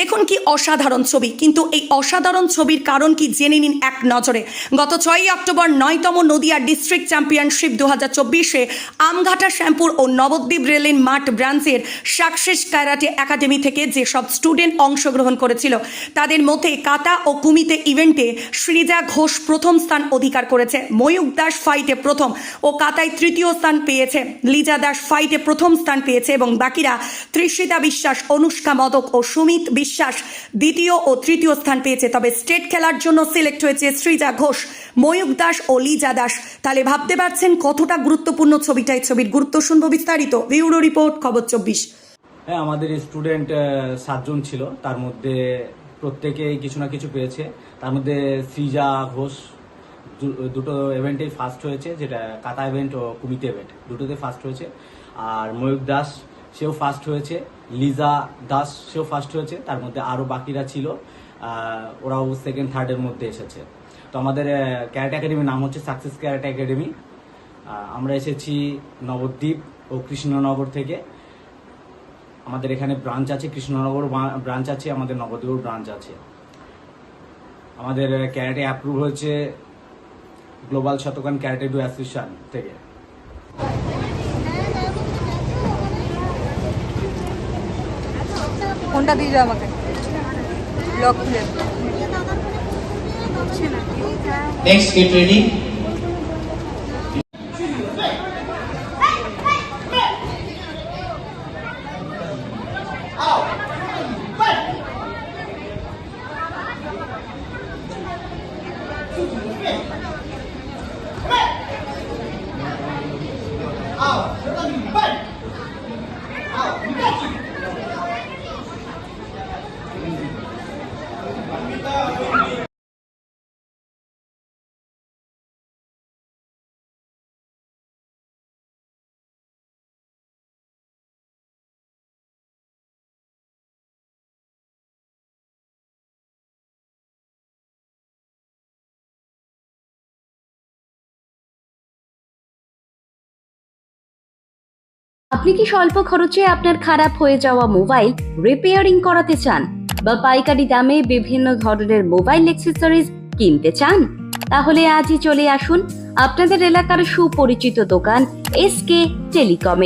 দেখুন কি অসাধারণ ছবি। কিন্তু এই অসাধারণ ছবির কারণ কি জেনে নিন এক নজরে। গত ছয়ই অক্টোবর নয়তম নদিয়া ডিস্ট্রিক্ট চ্যাম্পিয়নশিপ দু হাজার চব্বিশে আমঘাটা শ্যামপুর ও নবদ্বীপ রেলের মাঠ ব্রাঞ্চের সাকসেস ক্যারাটে একাডেমি থেকে যেসব স্টুডেন্ট অংশগ্রহণ করেছিল, তাদের মধ্যে কাতা ও কুমিতে ইভেন্টে শ্রীজা ঘোষ প্রথম স্থান অধিকার করেছে ময়ূক দাস ফাইটে প্রথম ও কাতায় তৃতীয় স্থান পেয়েছে, লিজা দাস ফাইটে প্রথম স্থান পেয়েছে এবং বাকিরা তৃষিতা বিশ্বাস, অনুষ্কা মদক ও সুমিত বিশ্বাস দ্বিতীয় ও তৃতীয় স্থান পেয়েছে, তবে স্টেট খেলার জন্য সিলেক্ট হয়েছে শ্রীজা ঘোষ ময়ূক দাস ও লিজা দাস। তাহলে ভাবতে পারছেন কতটা গুরুত্বপূর্ণ ছবিটা এই ছবির গুরুত্ব শুনব বিস্তারিত। ব্যুরো রিপোর্ট, খবর চব্বিশ। হ্যাঁ আমাদের স্টুডেন্ট সাতজন ছিল। তার মধ্যে প্রত্যেকেই কিছু না কিছু পেয়েছে। তার মধ্যে সৃজা ঘোষ দুটো ইভেন্টেই ফার্স্ট হয়েছে, যেটা কাতা ইভেন্ট ও কুমিতে ইভেন্ট দুটোতে ফার্স্ট হয়েছে। আর ময়ূক দাস সেও ফার্স্ট হয়েছে, লিজা দাস সেও ফার্স্ট হয়েছে, তার মধ্যে আরও বাকিরা ছিল ওরাও সেকেন্ড থার্ডের মধ্যে এসেছে। তো আমাদের ক্যারেট একাডেমির নাম হচ্ছে সাকসেস ক্যারেট একাডেমি আমরা এসেছি নবদ্বীপ ও কৃষ্ণনগর থেকে। আমাদের এখানে ব্রাঞ্চ আছে, কৃষ্ণনগর ব্রাঞ্চ আছে, আমাদের নবদ্বীপ ব্রাঞ্চ আছে। আমাদের ক্যারেটে অ্যাপ্রুভ হয়েছে global Shotokan karate do association থেকে। ফোনটা দিয়ে যাও আমাকে লক খুলে নেক্সট গেট ready. আপনি কি স্বল্প খরচে আপনার খারাপ হয়ে যাওয়া মোবাইল রিপেয়ারিং করাতে চান বা পাইকারি দামে বিভিন্ন ধরনের মোবাইল অ্যাক্সেসরিজ কিনতে চান? তাহলে আজই চলে আসুন আপনাদের এলাকার সুপরিচিত দোকান এস কে টেলিকমে।